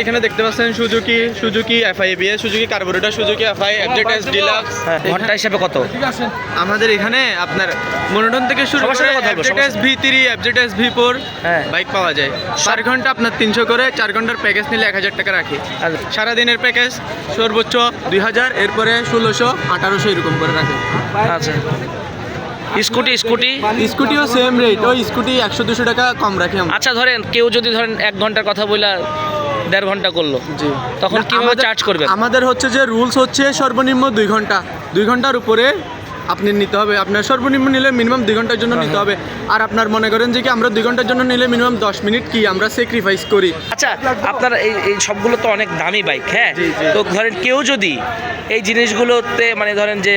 এখানে দেখতে পাচ্ছেন Suzuki Suzuki FI BS Suzuki carburettor Suzuki FI FZS deluxe ঘণ্টা হিসাবে কত? আমাদের এখানে আপনার মনোটন থেকে শুরু করে FZS V three FZS V four হ্যাঁ। বাইক পাওয়া যায়। চার ঘণ্টা আপনার তিনশো করে চার ঘণ্টার প্যাকেজ নিলে এক হাজার টাকা রাখি। আর সারাদিনের প্যাকেজ সর্বোচ্চ দুই হাজার এরপরে ষোলোশো আঠারোশো এরকম করে রাখে। আচ্ছা। Scooty scooty? স্কুটিও সেম রেট ওই স্কুটি একশো দুশো টাকা কম রাখি আচ্ছা ধরেন কেউ যদি ধরেন এক ঘণ্টার কথা বলে দেড় ঘণ্টা করল। জি। তখন কীভাবে চার্জ করবেন? আমাদের হচ্ছে যে রুলস হচ্ছে সর্বনিম্ন দুই ঘণ্টা। দুই ঘণ্টার উপরে আপনি নিতে হবে। আপনার সর্বনিম্ন নিলে মিনিমাম দুই ঘণ্টার জন্য নিতে হবে। আর আপনার মনে করেন যে কি আমরা দুই ঘণ্টার জন্য নিলে মিনিমাম দশ মিনিট কি আমরা স্যাক্রিফাইস করি। আচ্ছা আপনার এই এই সবগুলো তো অনেক দামি বাইক হ্যাঁ। তো ধরেন কেউ যদি এই জিনিসগুলোতে মানে ধরেন যে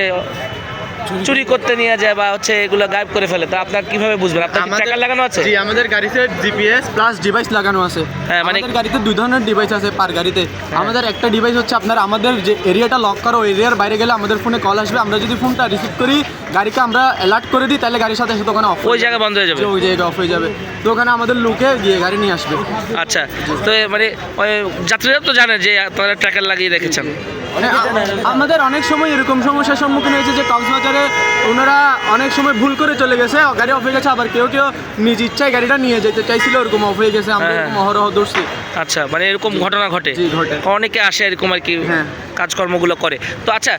চুরি করতে নিয়ে যায় বা হচ্ছে এগুলো গায়েব করে ফেলে তো আপনার কীভাবে বুঝবেন? আপনার কি ট্র্যাকার লাগানো আছে? জি আমাদের গাড়িতে জিপিএস প্লাস ডিভাইস লাগানো আছে। হ্যাঁ, মানে- আমাদের গাড়িতে দুই ধরনের ডিভাইস আছে পার গাড়িতে। আমাদের একটা ডিভাইস হচ্ছে আপনার আমাদের যে এরিয়াটা লক করো এরিয়ার বাইরে গেলে আমাদের ফোনে কল আসবে। আমরা যদি ফোনটা রিসিভ করি গাড়িকে আমরা অ্যালার্ট করে দিই তাহলে গাড়ির সাথে সাথে ওখানে অফ ওই জায়গা বন্ধ হয়ে যাবে? ওই জায়গা অফ হয়ে যাবে। তো ওখানে আমাদের লোকে গিয়ে গাড়ি নিয়ে আসবে। আচ্ছা তো মানে ওই যাত্রীরা তো জানে যে আপনারা ট্র্যাকার লাগিয়ে রেখেছেন। আমাদের অনেক সময় এরকম সমস্যার সম্মুখীন হয়েছে যে কক্সবাজারে ওনারা অনেক সময় ভুল করে চলে গেছে গাড়ি অফ হয়ে গেছে আবার কেউ কেউ নিজ ইচ্ছায় গাড়িটা নিয়ে যেতে চাইছিল ওরকম অফ হয়ে গেছে আমরা হ্যাঁ। এরকম অহরহ দর্শি আচ্ছা মানে এরকম ঘটনা ঘটে ঘটে। অনেকে আসে এরকম আর কি হ্যাঁ। কাজকর্মগুলো করে। তো আচ্ছা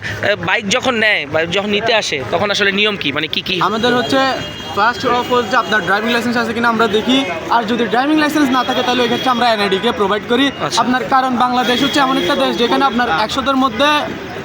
বাইক যখন নেয় বা যখন নিতে আসে তখন আসলে নিয়ম কি? মানে কি কি? আমাদের হচ্ছে ফার্স্ট অফ হচ্ছে আপনার ড্রাইভিং লাইসেন্স আছে কিনা আমরা দেখি। আর যদি ড্রাইভিং লাইসেন্স না থাকে তাহলে এক্ষেত্রে আমরা এনআইডিকে প্রোভাইড করি। আচ্ছা। আপনার কারণ বাংলাদেশ হচ্ছে এমন একটা দেশ যেখানে আপনার একশোদের মধ্যে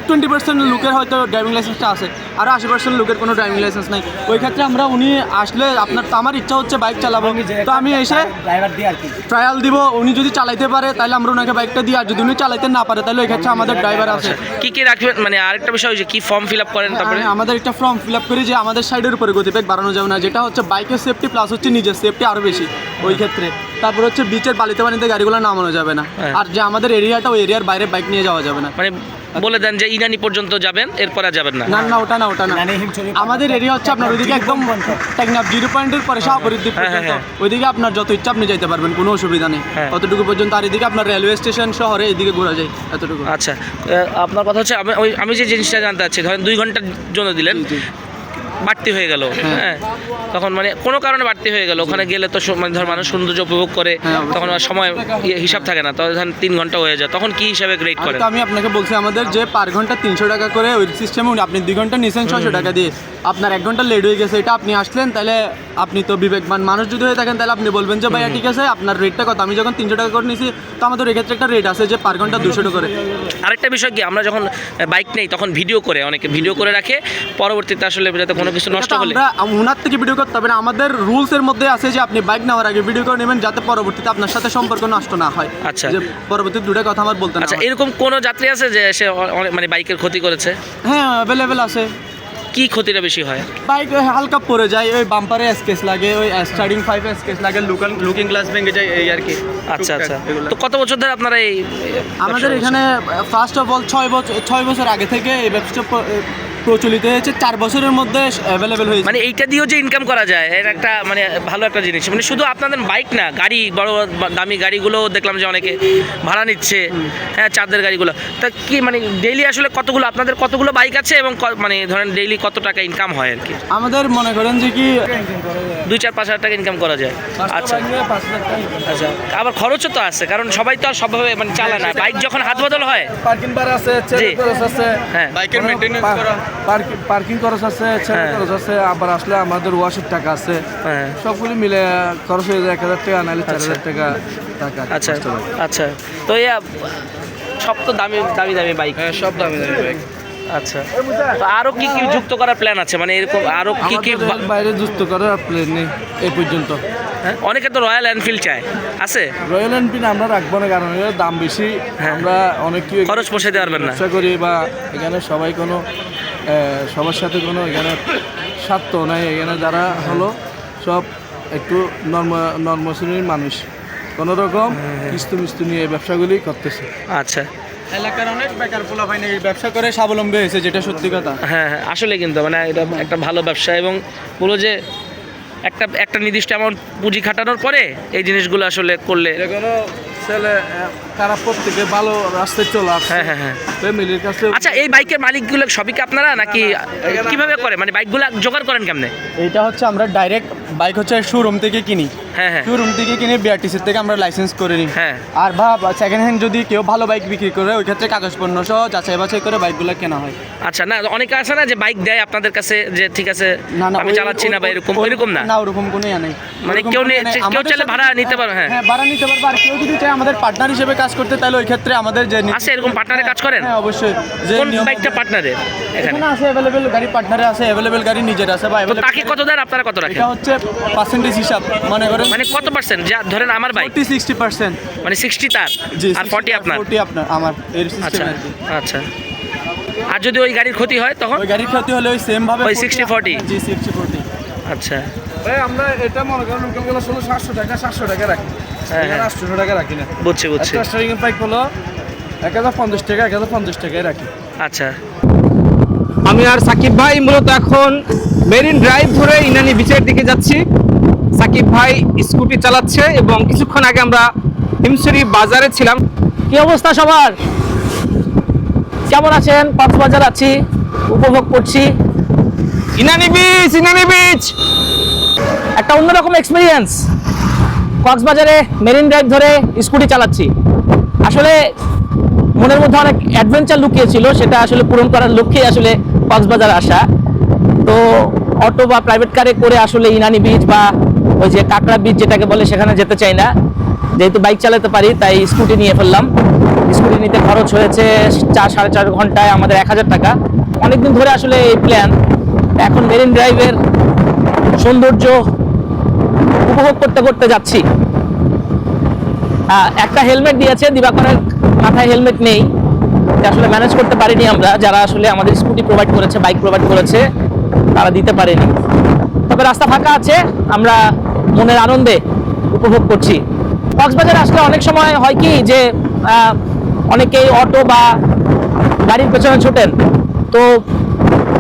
টোয়েন্টি পার্সেন্ট লোকের হয়তো ড্রাইভিং লাইসেন্সটা আছে আর আশি পার্সেন্ট লোকের কোনো ড্রাইভিং লাইসেন্স নাই। ওই ক্ষেত্রে আমরা উনি আসলে আপনার তো আমার ইচ্ছা হচ্ছে বাইক চালাবো। তো আমি এসে ড্রাইভার দিয়ে আর কি। ট্রায়াল দিব উনি যদি চালাইতে পারে তাহলে আমরা ওনাকে বাইকটা দিই আর যদি উনি চালাইতে না পারে তাহলে ওই ক্ষেত্রে আমাদের ড্রাইভার আছে। কি কি রাখবেন? মানে আরেকটা বিষয় হচ্ছে কি ফর্ম ফিল আপ করেন তারপরে? হ্যাঁ, আমাদের একটা ফর্ম ফিল আপ করি যে আমাদের সাইডের উপরে গতিবেগ বাড়ানো যাবে না যেটা হচ্ছে বাইকের সেফটি প্লাস হচ্ছে নিজের সেফটি আরও বেশি ওই ক্ষেত্রে। তারপর হচ্ছে বিচের বালিতে পানিতে গাড়িগুলো নামানো যাবে না। হ্যাঁ। আর যে আমাদের এরিয়াটা ওই এরিয়ার বাইরে বাইক নিয়ে যাওয়া যাবে না। মানে বলে দেন যে ইনানি পর্যন্ত যাবেন এরপরে যাবেন না। না না ওটা না ওটা না। আমাদের এরিয়া হচ্ছে আপনার ওইদিকে একদম টেকনাফ জিরো পয়েন্টের পরে শাহপরিদ্বীপ হ্যাঁ, পর্যন্ত। হ্যাঁ, ওইদিকে আপনার যত ইচ্ছা আপনি যাইতে পারবেন কোনো অসুবিধা নেই। হ্যাঁ। অতটুকু পর্যন্ত আর এদিকে আপনার রেলওয়ে স্টেশন শহরে এদিকে ঘোরা যায় এতটুকু। আচ্ছা আপনার কথা হচ্ছে আমি ওই- আমি যে জিনিসটা জানতে চাচ্ছি ধরেন দুই ঘণ্টার জন্য দিলেন। বাড়তি হয়ে গেল। হ্যাঁ। তখন মানে কোনো কারণে বাড়তি হয়ে গেল। ওখানে গেলে তো মানে ধর মানুষ সৌন্দর্য উপভোগ করে হ্যাঁ, তখন সময় ইয়ে হিসাব থাকে না। তখন তিন ঘণ্টা হয়ে যায়। তখন কি হিসাবে গ্রেড তো আমি আপনাকে বলছি আমাদের যে পার ঘণ্টা তিনশো টাকা করে ওই সিস্টেমে আপনি দুই ঘণ্টা নিয়েছেন ছশো টাকা দিয়ে। আপনার এক ঘণ্টা লেট হয়ে গেছে এটা আপনি আসলেন তাহলে আপনি তো বিবেকবান মানুষ যদি হয়ে থাকেন তাহলে আপনি বলবেন যে ভাইয়া ঠিক আছে আপনার রেটটা কত? আমি যখন তিনশো টাকা করে নিয়েছি তো আমাদের এক্ষেত্রে একটা রেট আছে যে পার ঘণ্টা দুশো টাকা করে। আরেকটা বিষয় কি আমরা যখন বাইক নেই তখন ভিডিও করে অনেকে ভিডিও করে রাখে। পরবর্তীতে আসলে যাতে কোনো কিছু নষ্ট হলে। ওনার থেকে ভিডিও করতে হবে না আমাদের রুলস এর মধ্যে আছে যে আপনি বাইক নেওয়ার আগে ভিডিও করে নেবেন যাতে পরবর্তীতে আপনার সাথে সম্পর্ক নষ্ট না হয়। আচ্ছা। যে পরবর্তী দুটো কথা আমার বলতে আচ্ছা এরকম কোনো যাত্রী আছে যে সে মানে বাইকের ক্ষতি করেছে? হ্যাঁ অ্যাভেলেবেল আছে। কি ক্ষতিটা বেশি হয়? বাইক হালকা পড়ে যায় ওই বাম্পারে স্কেচ লাগে ওই স্টার্টিং ফাইভ স্কেচ লাগে লুকান লুকিং গ্লাস ভেঙে যায় এই আর কি। আচ্ছা আচ্ছা। তো কত বছর ধরে আপনারা এই আমাদের এখানে ফার্স্ট অফ অল ছয় বছর ছয় বছর আগে থেকে এই ব্যবসাটা প্র- প্রচলিত হয়েছে চার বছরের মধ্যে অ্যাভেলেবেল হয়েছে। মানে এইটা দিয়েও যে ইনকাম করা যায় এর একটা মানে ভালো একটা জিনিস। মানে শুধু আপনাদের বাইক না গাড়ি বড় দামি গাড়িগুলো দেখলাম যে অনেকে ভাড়া নিচ্ছে হ্যাঁ চাঁদের গাড়িগুলো। তা কি মানে ডেইলি আসলে কতগুলো আপনাদের কতগুলো বাইক আছে এবং মানে ধরেন ডেইলি কত টাকা ইনকাম হয় আর কি? আমাদের মনে করেন যে কি দুই চার পাঁচ হাজার টাকা ইনকাম করা যায়। আচ্ছা। আচ্ছা। আবার খরচও তো আছে কারণ সবাই তো আর সবভাবে মানে চালায় না। বাইক যখন হাত বদল হয় পার্কিং ভাড়া আছে হ্যাঁ। বাইকের মেনটেনেন্স করা। পার্কিং খরচ আছে ছেলে হ্যাঁ। খরচ আছে আবার আসলে আমাদের ওয়াশের টাকা আছে। হ্যাঁ। সবগুলি মিলে খরচ হয়ে যায় এক হাজার টাকা নাহলে চার আচ্ছা। হাজার টাকা টাকা আচ্ছা আচ্ছা। তো ইয়া সব তো দামি দামি দামি বাইক হ্যাঁ সব দামি দামি বাইক আচ্ছা। তো আরও কি কি যুক্ত করার প্ল্যান আছে? মানে এরকম আরও কি কি বাইরে যুক্ত করার প্লেন নেই এই পর্যন্ত। হ্যাঁ? অনেকে তো রয়্যাল এনফিল্ড চায়। আছে? রয়্যাল এনফিল্ড আমরা রাখব না কারণ দাম বেশি। আমরা অনেক কি খরচ পোষাইতে পারবেন না। করি বা এখানে সবাই কোনো সবার সাথে কোনো এখানে স্বার্থ নাই এখানে যারা হলো সব একটু নর্ম নর্ম শ্রেণির মানুষ। কোনো রকম কিস্তু মিস্তু নিয়ে ব্যবসাগুলি করতেছে। আচ্ছা। এলাকার অনেক বেকার পোলা পাইনি ব্যবসা করে স্বাবলম্বী হয়েছে যেটা সত্যি কথা। হ্যাঁ হ্যাঁ। আসলে কিন্তু মানে এটা একটা ভালো ব্যবসা এবং পুরো যে একটা একটা নির্দিষ্ট অ্যামাউন্ট পুঁজি খাটানোর পরে এই জিনিসগুলো আসলে করলে ছেলে খারাপ তারা প্রত্যেকে ভালো রাস্তায় চলে হ্যাঁ হ্যাঁ হ্যাঁ। ফ্যামিলির কাছে আচ্ছা এই বাইকের মালিকগুলো সবই কি আপনারা নাকি কীভাবে করে? মানে বাইকগুলো জোগাড় করেন কেমনে? এইটা হচ্ছে আমরা ডাইরেক্ট বাইক হচ্ছে শোরুম থেকে কিনি। হ্যাঁ হ্যাঁ। শোরুম থেকে কিনে বিআরটিসি থেকে আমরা লাইসেন্স করে নিই। হ্যাঁ। আর বা সেকেন্ড হ্যান্ড যদি কেউ ভালো বাইক বিক্রি করে ওই ক্ষেত্রে কাগজ পণ্য সহ যাচাই বাছাই করে বাইকগুলো কেনা হয়। আচ্ছা না অনেকে আছে না যে বাইক দেয় আপনাদের কাছে যে ঠিক আছে আমি চালাচ্ছি না বা এরকম এরকম না? না ওরকম কোনো ইয়া নেই। মানে কেউ। কেউ চাইলে ভাড়া নিতে পারবে, হ্যাঁ। হ্যাঁ ভাড়া নিতে পারবে। আর কেউ যদি চায় আমাদের পার্টনার হিসেবে কাজ করতে তাহলে ওই ক্ষেত্রে আমাদের যে আছে এরকম পার্টনারে কাজ করেন? হ্যাঁ অবশ্যই। যে কোন বাইকটা পার্টনারের এখানে। আছে অ্যাভেলেবেল গাড়ি পার্টনারে আছে অ্যাভেলেবেল গাড়ি নিজের আছে বা তাকে কত দেন? আপনারা কত রাখেন? এটা হচ্ছে পার্সেন্টেজ হিসাব মনে করেন? মানে কত পার্সেন্ট যা ধরেন আমার বাইক ফোর্টি সিক্সটি পার্সেন্ট মানে সিক্সটি তার। আর ফর্টি আপনার। ফোর্টি আপনার আমার এর আচ্ছা আচ্ছা। আর যদি ওই গাড়ির ক্ষতি হয় তখন? ওই গাড়ির ক্ষতি হলে ওই সেম ভাবে ওই 40 60-40 জি সিক্সটি ফোর্টি আচ্ছা। ভাই আমরা এটা মনে করেন লোকালগুলো ষোলো সাতশো টাকা সাতশো টাকা রাখি। হ্যাঁ, হ্যাঁ। আটশো টাকা রাখি না। বুঝছি বুঝছি। একটা স্টারিং বাইক হলো এক হাজার পঞ্চাশ টাকা এক হাজার পঞ্চাশ টাকায় রাখি। আচ্ছা। আমি আর সাকিব ভাই মূলত এখন মেরিন ড্রাইভ ধরে ইনানি বিচের দিকে যাচ্ছি। সাকিব ভাই স্কুটি চালাচ্ছে এবং কিছুক্ষণ আগে আমরা হিমসরি বাজারে ছিলাম। কি অবস্থা সবার? কেমন আছেন? কক্সবাজার আছি, উপভোগ করছি। ইনানি বিচ ইনানি বিচ একটা অন্যরকম এক্সপিরিয়েন্স কক্সবাজারে মেরিন ড্রাইভ ধরে স্কুটি চালাচ্ছি। আসলে মনের মধ্যে অনেক অ্যাডভেঞ্চার লুকিয়ে ছিল সেটা আসলে পূরণ করার লক্ষ্যে আসলে কক্সবাজার আসা। তো অটো বা প্রাইভেট কারে করে আসলে ইনানি বিচ বা ওই যে কাঁকড়া বিচ যেটাকে বলে, সেখানে যেতে চাই না। যেহেতু বাইক চালাতে পারি, তাই স্কুটি নিয়ে ফেললাম। স্কুটি নিতে খরচ হয়েছে চার, সাড়ে চার ঘন্টায় আমাদের এক হাজার টাকা। অনেকদিন ধরে আসলে এই প্ল্যান এখন মেরিন ড্রাইভের সৌন্দর্য উপভোগ করতে করতে যাচ্ছি। একটা হেলমেট দিয়েছে, দিবাকরের মাথায় হেলমেট নেই। আসলে ম্যানেজ করতে পারিনি আমরা, যারা আসলে আমাদের স্কুটি প্রোভাইড করেছে বাইক প্রোভাইড করেছে, তারা দিতে পারেনি। তবে রাস্তা ফাঁকা আছে, আমরা মনের আনন্দে উপভোগ করছি। কক্সবাজার আসলে অনেক সময় হয় কি যে অনেকেই অটো বা গাড়ির পেছনে ছোটেন। তো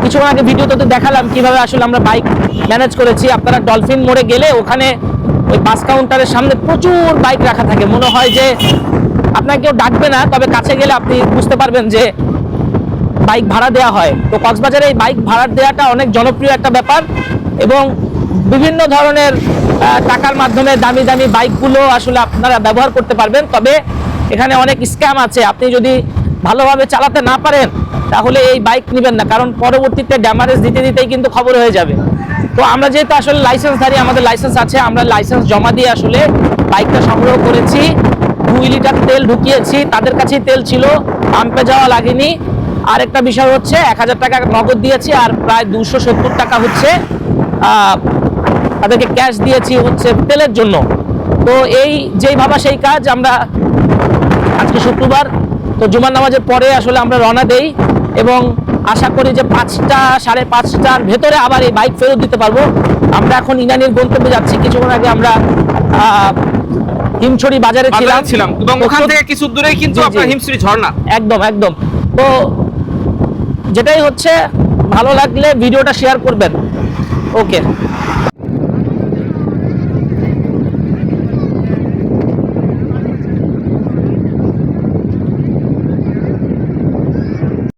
কিছুক্ষণ আগে ভিডিওতে তো দেখালাম কীভাবে আসলে আমরা বাইক ম্যানেজ করেছি। আপনারা ডলফিন মোড়ে গেলে ওখানে ওই বাস কাউন্টারের সামনে প্রচুর বাইক রাখা থাকে। মনে হয় যে আপনাকে কেউ ডাকবে না, তবে কাছে গেলে আপনি বুঝতে পারবেন যে বাইক ভাড়া দেওয়া হয়। তো কক্সবাজারে এই বাইক ভাড়া দেওয়াটা অনেক জনপ্রিয় একটা ব্যাপার এবং বিভিন্ন ধরনের টাকার মাধ্যমে দামি দামি বাইকগুলো আসলে আপনারা ব্যবহার করতে পারবেন। তবে এখানে অনেক স্ক্যাম আছে। আপনি যদি ভালোভাবে চালাতে না পারেন, তাহলে এই বাইক নেবেন না। কারণ পরবর্তীতে ড্যামারেজ দিতে দিতেই কিন্তু খবর হয়ে যাবে। তো আমরা যেহেতু আসলে লাইসেন্সধারী আমাদের লাইসেন্স আছে, আমরা লাইসেন্স জমা দিয়ে আসলে বাইকটা সংগ্রহ করেছি। দুই লিটার তেল ঢুকিয়েছি, তাদের কাছেই তেল ছিল পাম্পে যাওয়া লাগেনি। আরেকটা বিষয় হচ্ছে, এক হাজার টাকা নগদ দিয়েছি আর প্রায় দুশো সত্তর টাকা হচ্ছে তাদেরকে ক্যাশ দিয়েছি হচ্ছে তেলের জন্য। তো এই যেই ভাবা সেই কাজ, আমরা আজকে শুক্রবার, তো জুমার নামাজের পরে আসলে আমরা রওনা দেই এবং আশা করি যে পাঁচটা, সাড়ে পাঁচটার ভেতরে আবার এই বাইক ফেরত দিতে পারব। আমরা এখন ইনানির গন্তব্যে যাচ্ছি, কিছুক্ষণ আগে আমরা হিমছড়ি বাজারে ছিলাম। ছিলাম। এবং ওখান থেকে কিছু দূরেই কিন্তু। আপনার হিমছড়ি ঝর্ণা। একদম একদম। তো যেটাই হচ্ছে ভালো লাগলে ভিডিওটা শেয়ার করবেন। ওকে